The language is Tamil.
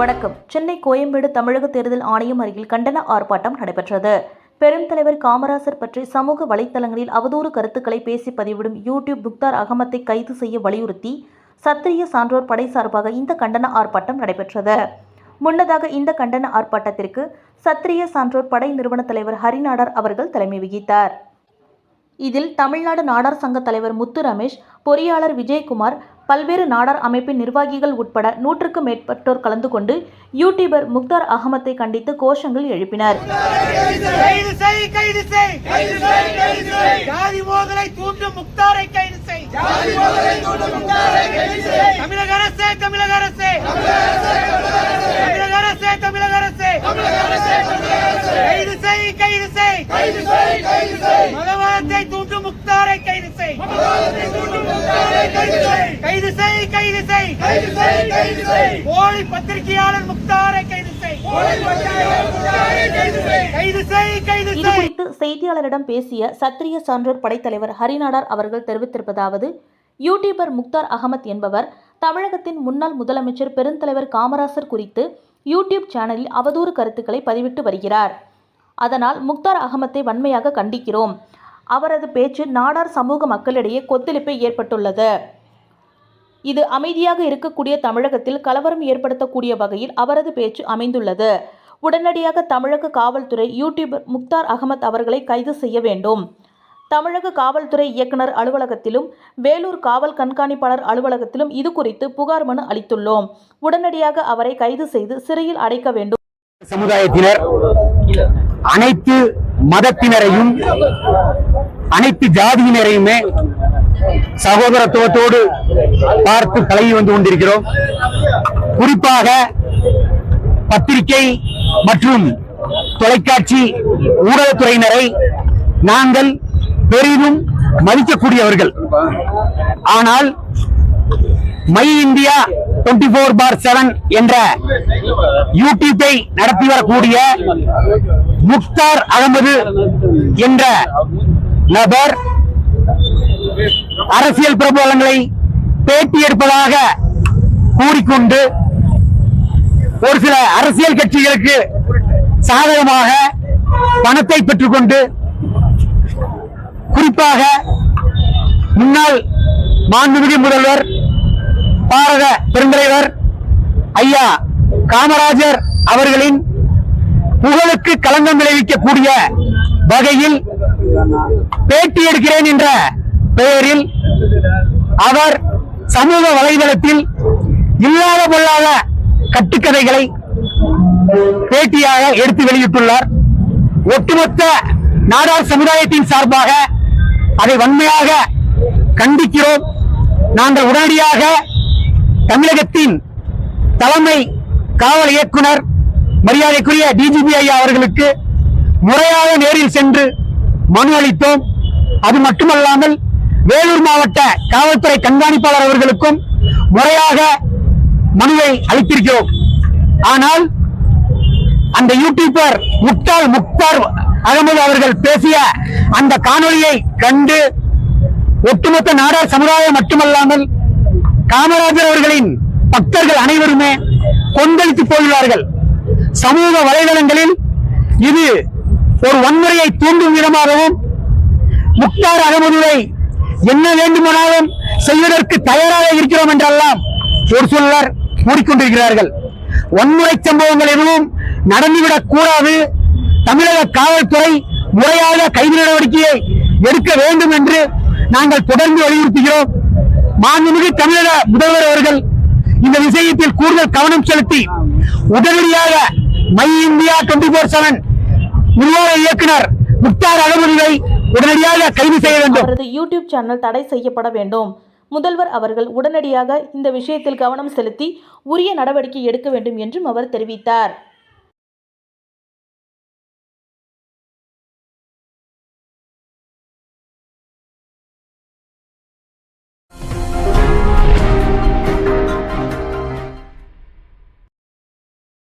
வணக்கம். சென்னை கோயம்பேடு தமிழக தேர்தல் ஆணையம் அருகில் கண்டன ஆர்ப்பாட்டம் நடைபெற்றது. பெருந்தலைவர் காமராசர் பற்றி சமூக வலைத்தளங்களில் அவதூறு கருத்துக்களை பேசி பதிவிடும் யூடியூப் முக்தார் அகமத்தை கைது செய்ய வலியுறுத்தி சத்திரிய சான்றோர் படை சார்பாக இந்த கண்டன ஆர்ப்பாட்டம் நடைபெற்றது. முன்னதாக இந்த கண்டன ஆர்ப்பாட்டத்திற்கு சத்திரிய சான்றோர் படை நிறுவன தலைவர் ஹரிநாடர் அவர்கள் தலைமை வகித்தார். இதில் தமிழ்நாடு நாடார் சங்க தலைவர் முத்து ரமேஷ் பொறியாளர் விஜயகுமார் பல்வேறு நாடார் அமைப்பின் நிர்வாகிகள் உட்பட நூற்றுக்கும் மேற்பட்டோர் கலந்து கொண்டு யூடியூபர் முக்தார் அகமத்தை கண்டித்து கோஷங்கள் எழுப்பினர். கைது செய் கைது செய் கைது செய் கைது செய். ஜாதி மோதலை தூண்டும் முக்தாரை கைது செய். ஜாதி மோதலை தூண்டும் முக்தாரை கைது செய். தமிழக அரசே தமிழக அரசே. தமிழக அரசே தமிழக அரசே. கைது செய் கைது செய். கைது செய் கைது செய் மதவாதத்தை தூண்டும் முக்தாரை கைது செய் கைது செய். கைது செய் கைது செய் போலி பத்திரிகையாளர் முக்தாரை கைது செய் போலி பத்திரிகையாளர் முக்தாரை கைது செய். கைது செய் கைது இது செய். குறித்து செய்தியாளரிடம் பேசிய சத்திரிய சான்றோர் படைத்தலைவர் ஹரிநாடார் அவர்கள் தெரிவித்திருப்பதாவது யூடியூபர் முக்தார் அகமத் என்பவர் தமிழகத்தின் முன்னாள் முதலமைச்சர் பெருந்தலைவர் காமராசர் குறித்து யூடியூப் சேனலில் அவதூறு கருத்துக்களை பதிவிட்டு வருகிறார். அதனால் முக்தார் அகமத்தை வன்மையாக கண்டிக்கிறோம். அவரது பேச்சு நாடார் சமூக மக்களிடையே கொந்தளிப்பை ஏற்பட்டுள்ளது. இது அமைதியாக இருக்கக்கூடிய தமிழகத்தில் கலவரம் ஏற்படுத்தக்கூடிய வகையில் அவரது பேச்சு அமைந்துள்ளது. உடனடியாக தமிழக காவல்துறை யூடியூபர் முக்தார் அகமத் அவர்களை கைது செய்ய வேண்டும். தமிழக காவல்துறை இயக்குனர் அலுவலகத்திலும் வேலூர் காவல் கண்காணிப்பாளர் அலுவலகத்திலும் இது குறித்து புகார் மனு அளித்துள்ளோம். உடனடியாக அவரை கைது செய்து சிறையில் அடைக்க வேண்டும். சமுதாயத்தினர் அனைத்து மதத்தினரையும் அனைத்து ஜாதியினரையுமே சகோதரத்துவத்தோடு பார்த்து பழகி வந்து கொண்டிருக்கிறோம். குறிப்பாக பத்திரிகை மற்றும் தொலைக்காட்சி ஊடகத்துறையினரை நாங்கள் பெரிதும் மதிக்கக்கூடியவர்கள். ஆனால் my India 24 four for seven என்ற யூடியூப்பை நடத்தி வரக்கூடிய முக்தார் அகமது என்ற நபர் அரசியல் பிரபலங்களை பேட்டி எடுப்பதாக கூறிக்கொண்டு ஒரு சில அரசியல் கட்சிகளுக்கு சாதகமாக பணத்தை பெற்றுக்கொண்டு குறிப்பாக முன்னாள் மாண்புமிகு முதல்வர் பாரத பெருந்தலைவர் ஐயா காமராஜர் அவர்களின் புகழுக்கு களங்கம் விளைவிக்கக்கூடிய வகையில் பேட்டி எடுக்கிறேன் என்ற பெயரில் அவர் சமூக வலைதளத்தில் இல்லாத பொல்லாத கட்டுக்கதைகளை பேட்டியாக எடுத்து வெளியிட்டுள்ளார். ஒட்டுமொத்த நாடார் சமுதாயத்தின் சார்பாக அதை வன்மையாக கண்டிக்கிறோம். நாங்கள் உடனடியாக தமிழகத்தின் தலைமை காவல் இயக்குனர் மரியாதைக்குரிய டிஜிபி ஐயா அவர்களுக்கு முறையாக நேரில் சென்று மனு அளித்தோம். அது மட்டுமல்லாமல் வேலூர் மாவட்ட காவல்துறை கண்காணிப்பாளர் அவர்களுக்கும் முறையாக மனுவை அளித்திருக்கிறோம். ஆனால் அந்த யூடியூபர் முக்தால் முக்தார் அகமது அவர்கள் பேசிய அந்த காணொளியை கண்டு ஒட்டுமொத்த நாடார் சமுதாயம் மட்டுமல்லாமல் காமராஜர் அவர்களின் பக்தர்கள் அனைவருமே கொந்தளித்து போகிறார்கள் சமூக வலைதளங்களில் இது ஒரு வன்முறையை தூண்டும் விதமாகவும் முக்தார் அகமதுவை என்ன வேண்டுமானாலும் செய்வதற்கு தயாராக இருக்கிறோம் என்றெல்லாம் ஒரு சிலர் கூறிக்கொண்டிருக்கிறார்கள். வன்முறை சம்பவங்கள் எதுவும் நடந்துவிடக் கூடாது. தமிழக காவல்துறை முறையாக கைது நடவடிக்கையை எடுக்க வேண்டும் என்று நாங்கள் தொடர்ந்து வலியுறுத்துகிறோம். மாண்புமிகு தமிழக முதல்வர் அவர்கள் இந்த விஷயத்தில் கூடுதல் கவனம் செலுத்தி உடனடியாக my India twenty four seven நிர்வாக இயக்குனர் முக்தார் அகமதுவை உடனடியாக கைது செய்ய வேண்டும். அவரது யூடியூப் சேனல் தடை செய்யப்பட வேண்டும். முதல்வர் அவர்கள் உடனடியாக இந்த விஷயத்தில் கவனம் செலுத்தி உரிய நடவடிக்கை எடுக்க வேண்டும் என்றும் அவர் தெரிவித்தார்.